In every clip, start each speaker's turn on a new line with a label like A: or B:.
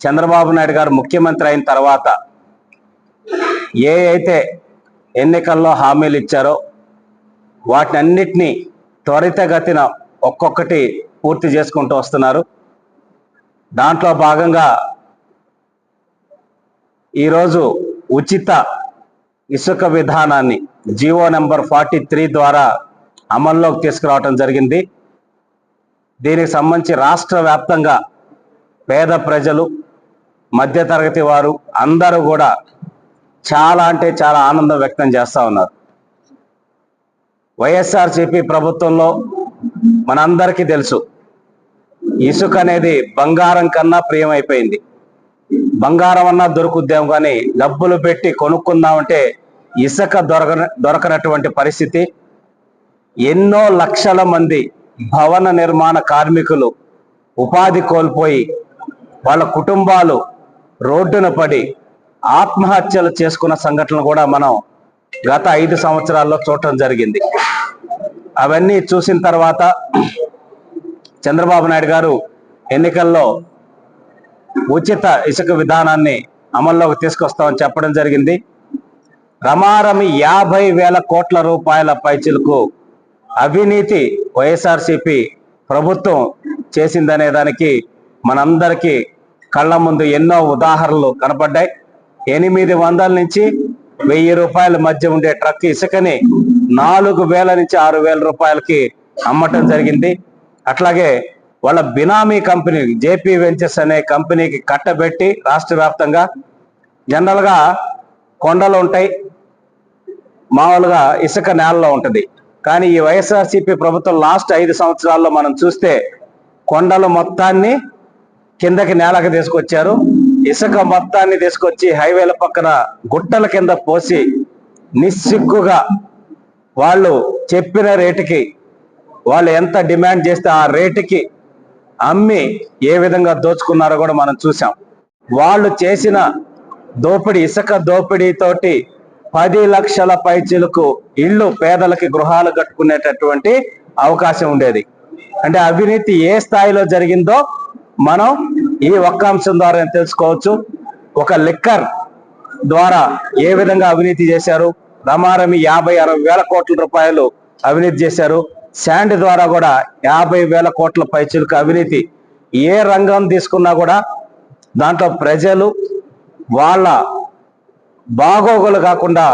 A: చంద్రబాబు నాయుడు గారు ముఖ్యమంత్రి అయిన తర్వాత ఏ అయితే ఎన్నికల్లో హామీలు ఇచ్చారో వాటిని అన్నిటినీ త్వరితగతిన ఒక్కొక్కటి పూర్తి చేసుకుంటూ వస్తున్నారు. దాంట్లో భాగంగా ఈరోజు ఉచిత ఇసుక విధానాన్ని జీవో నెంబర్ ఫార్టీ త్రీ ద్వారా అమల్లోకి తీసుకురావటం జరిగింది. దీనికి సంబంధించి రాష్ట్ర వ్యాప్తంగా పేద ప్రజలు మధ్యతరగతి వారు అందరూ కూడా చాలా అంటే చాలా ఆనందం వ్యక్తం చేస్తూ ఉన్నారు. వైఎస్ఆర్సిపి ప్రభుత్వంలో మనందరికీ తెలుసు ఇసుక అనేది బంగారం కన్నా ప్రియమైపోయింది. బంగారం అన్నా దొరుకుద్దాం కానీ డబ్బులు పెట్టి కొనుక్కుందామంటే ఇసుక దొరక దొరకనటువంటి పరిస్థితి. ఎన్నో లక్షల మంది భవన నిర్మాణ కార్మికులు ఉపాధి కోల్పోయి వాళ్ళ కుటుంబాలు రోడ్డున పడి ఆత్మహత్యలు చేసుకున్న సంఘటనలు కూడా మనం గత ఐదు సంవత్సరాల్లో చూడటం జరిగింది. అవన్నీ చూసిన తర్వాత చంద్రబాబు నాయుడు గారు ఎన్నికల్లో ఉచిత ఇసుక విధానాన్ని అమల్లోకి తీసుకొస్తామని చెప్పడం జరిగింది. రమారమి యాభై వేల కోట్ల రూపాయల పైచిలకు అవినీతి వైఎస్ఆర్సిపి ప్రభుత్వం చేసిందనే దానికి మనందరికీ కళ్ళ ముందు ఎన్నో ఉదాహరణలు కనపడ్డాయి. ఎనిమిది వందల నుంచి వెయ్యి రూపాయల మధ్య ఉండే ట్రక్ ఇసుకని నాలుగు వేల నుంచి ఆరు వేల రూపాయలకి అమ్మటం జరిగింది. అట్లాగే వాళ్ళ బినామీ కంపెనీ జేపీ వెంచర్స్ అనే కంపెనీకి కట్టబెట్టి రాష్ట్ర వ్యాప్తంగా జనరల్గా కొండలు ఉంటాయి. మామూలుగా ఇసుక నేలలో ఉంటుంది. కానీ ఈ వైఎస్ఆర్సీపీ ప్రభుత్వం లాస్ట్ ఐదు సంవత్సరాల్లో మనం చూస్తే కొండలు మొత్తాన్ని కిందకి నేలకు తీసుకొచ్చారు. ఇసుక మొత్తాన్ని తీసుకొచ్చి హైవేల పక్కన గుట్టల కింద పోసి నిస్సిగ్గుగా వాళ్ళు చెప్పిన రేటుకి వాళ్ళు ఎంత డిమాండ్ చేస్తే ఆ రేటుకి అమ్మి ఏ విధంగా దోచుకున్నారో కూడా మనం చూసాం వాళ్ళు చేసిన దోపిడీ ఇసుక దోపిడీతోటి పది లక్షల పైచీలకు ఇళ్ళు పేదలకి గృహాలు కట్టుకునేటటువంటి అవకాశం ఉండేది. అంటే అవినీతి ఏ స్థాయిలో జరిగిందో మనం ఈ ఒక్క అంశం ద్వారా తెలుసుకోవచ్చు. ఒక లిక్కర్ ద్వారా ఏ విధంగా అవినీతి చేశారు. రమారమి యాభై అరవై వేల కోట్ల రూపాయలు అవినీతి చేశారు. శాండ్ ద్వారా కూడా యాభై వేల కోట్ల పైచులకు అవినీతి ఏ రంగం తీసుకున్నా కూడా దాంట్లో ప్రజలు వాళ్ళ బాగోగులు కాకుండా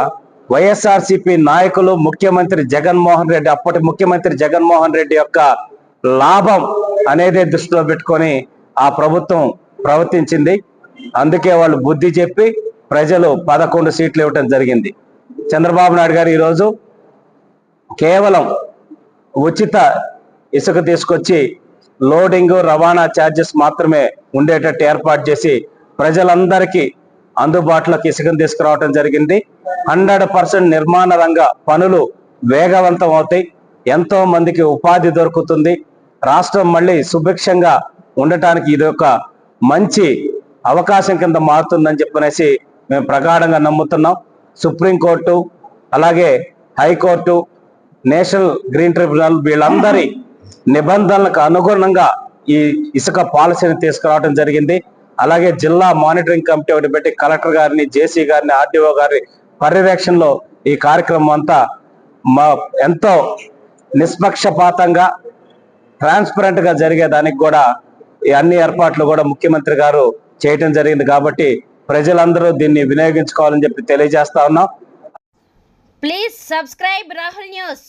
A: వైఎస్ఆర్సిపి నాయకులు ముఖ్యమంత్రి జగన్మోహన్ రెడ్డి అప్పటి ముఖ్యమంత్రి జగన్మోహన్ రెడ్డి యొక్క లాభం అనేది దృష్టిలో పెట్టుకొని ఆ ప్రభుత్వం ప్రవర్తించింది. అందుకే వాళ్ళు బుద్ధి చెప్పి ప్రజలు పదకొండు సీట్లు ఇవ్వటం జరిగింది. చంద్రబాబు నాయుడు గారు ఈరోజు కేవలం ఉచిత ఇసుక తీసుకొచ్చి లోడింగ్ రవాణా ఛార్జెస్ మాత్రమే ఉండేటట్టు ఏర్పాటు చేసి ప్రజలందరికీ అందుబాటులోకి ఇసుకను తీసుకురావడం జరిగింది. హండ్రెడ్ పర్సెంట్ నిర్మాణ రంగ పనులు వేగవంతం అవుతాయి. ఎంతో మందికి ఉపాధి దొరుకుతుంది. రాష్ట్రం మళ్ళీ సుభిక్షంగా ఉండటానికి ఇది ఒక మంచి అవకాశం కింద మారుతుందని చెప్పనేసి మేము ప్రగాఢంగా నమ్ముతున్నాం. సుప్రీంకోర్టు అలాగే హైకోర్టు నేషనల్ గ్రీన్ ట్రిబ్యునల్ వీళ్ళందరి నిబంధనలకు అనుగుణంగా ఈ ఇసుక పాలసీని తీసుకురావడం జరిగింది. అలాగే జిల్లా మానిటరింగ్ కమిటీ ఒకటి పెట్టి కలెక్టర్ గారిని జేసీ గారిని ఆర్డీఓ గారి పర్యవేక్షణలో ఈ కార్యక్రమం అంతా మా ఎంతో నిష్పక్షపాతంగా ట్రాన్స్పరెంట్గా జరిగేదానికి కూడా ఈ అన్ని ఏర్పాట్లు కూడా ముఖ్యమంత్రి గారు చేయటం జరిగింది కాబట్టి ప్రజలందరూ దీన్ని వినియోగించుకోవాలని చెప్పి తెలియజేస్తా ఉన్నాం.
B: Please subscribe Rahul news